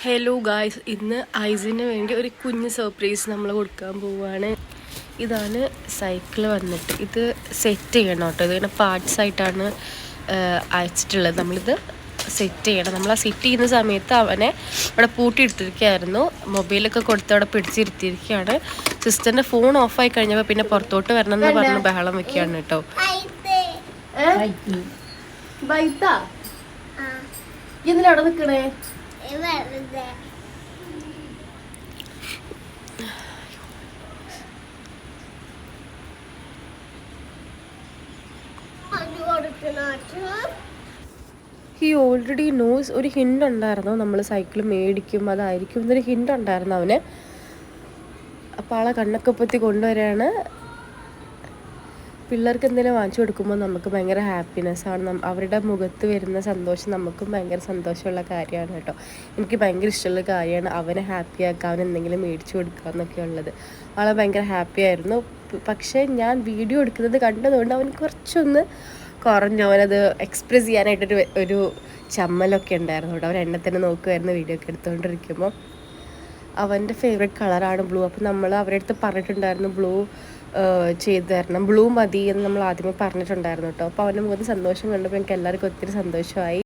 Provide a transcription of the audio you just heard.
Hello guys ഇന്ന് ഐസിന് വേണ്ടി ഒരു കുഞ്ഞ് സർപ്രൈസ് നമ്മൾ കൊടുക്കാൻ പോവുകയാണ് ഇതാണ് സൈക്കിൾ വന്നിട്ട്. ഇത് സെറ്റ് ചെയ്യണം കേട്ടോ. ഇതിങ്ങനെ പാർട്സ് ആയിട്ടാണ് അയച്ചിട്ടുള്ളത്. നമ്മളിത് സെറ്റ് ചെയ്യണം. നമ്മൾ ആ സെറ്റ് ചെയ്യുന്ന സമയത്ത് അവനെ അവിടെ പൂട്ടിയെടുത്തിരിക്കുകയായിരുന്നു. മൊബൈലൊക്കെ കൊടുത്ത് അവിടെ പിടിച്ചിരുത്തിയിരിക്കുകയാണ്. സിസ്റ്ററിന്റെ ഫോൺ ഓഫായി കഴിഞ്ഞപ്പോൾ പിന്നെ പുറത്തോട്ട് വരണം എന്ന് പറഞ്ഞ് ബഹളം വെക്കുകയാണ് കേട്ടോ. എന്തിനാ അവിടെ നിൽക്കണേ ഹി ഓൾറെഡി നോസ് ഒരു ഹിന്റ് ഉണ്ടായിരുന്നു? നമ്മൾ സൈക്കിൾ മേടിക്കും അതായിരിക്കും എന്നൊരു ഹിന്റ് ഉണ്ടായിരുന്നു അവന്. അപ്പോൾ ആളെ കണ്ണൊക്കെ പൊത്തി കൊണ്ടുവരികയാണ് പിള്ളേർക്ക് എന്തെങ്കിലും വാങ്ങിച്ചു കൊടുക്കുമ്പോൾ നമുക്ക് ഭയങ്കര ഹാപ്പിനെസ് ആണ്. നം- അവരുടെ മുഖത്ത് വരുന്ന സന്തോഷം നമുക്കും ഭയങ്കര സന്തോഷമുള്ള കാര്യമാണ് കേട്ടോ. എനിക്ക് ഭയങ്കര ഇഷ്ടമുള്ള കാര്യമാണ് അവനെ ഹാപ്പി ആക്കുക അവന് എന്തെങ്കിലും മേടിച്ചു കൊടുക്കുക എന്നൊക്കെ ഉള്ളത്. അവളെ ഭയങ്കര ഹാപ്പി ആയിരുന്നു. പക്ഷേ ഞാൻ വീഡിയോ എടുക്കുന്നത് കണ്ടതുകൊണ്ട് അവൻ കുറച്ചൊന്ന് കുറഞ്ഞു. അവനത് എക്സ്പ്രസ് ചെയ്യാനായിട്ടൊരു ഒരു ചമ്മലൊക്കെ ഉണ്ടായിരുന്നു കേട്ടോ. അവൻ എന്നെ തന്നെ നോക്കുമായിരുന്നു വീഡിയോ ഒക്കെ എടുത്തുകൊണ്ടിരിക്കുമ്പോൾ അവന്റെ ഫേവറേറ്റ് കളറാണ് ബ്ലൂ അപ്പോൾ നമ്മൾ അവരുടെ അടുത്ത് പറഞ്ഞിട്ടുണ്ടായിരുന്നു ബ്ലൂ ചെയ്തു തരണം. ബ്ലൂ മതി എന്ന് നമ്മൾ ആദ്യമേ പറഞ്ഞിട്ടുണ്ടായിരുന്നു കേട്ടോ. അപ്പോൾ അവന്റെ മുഖത്ത് സന്തോഷം കണ്ടപ്പോൾ എനിക്ക് എല്ലാവർക്കും ഒത്തിരി സന്തോഷമായി.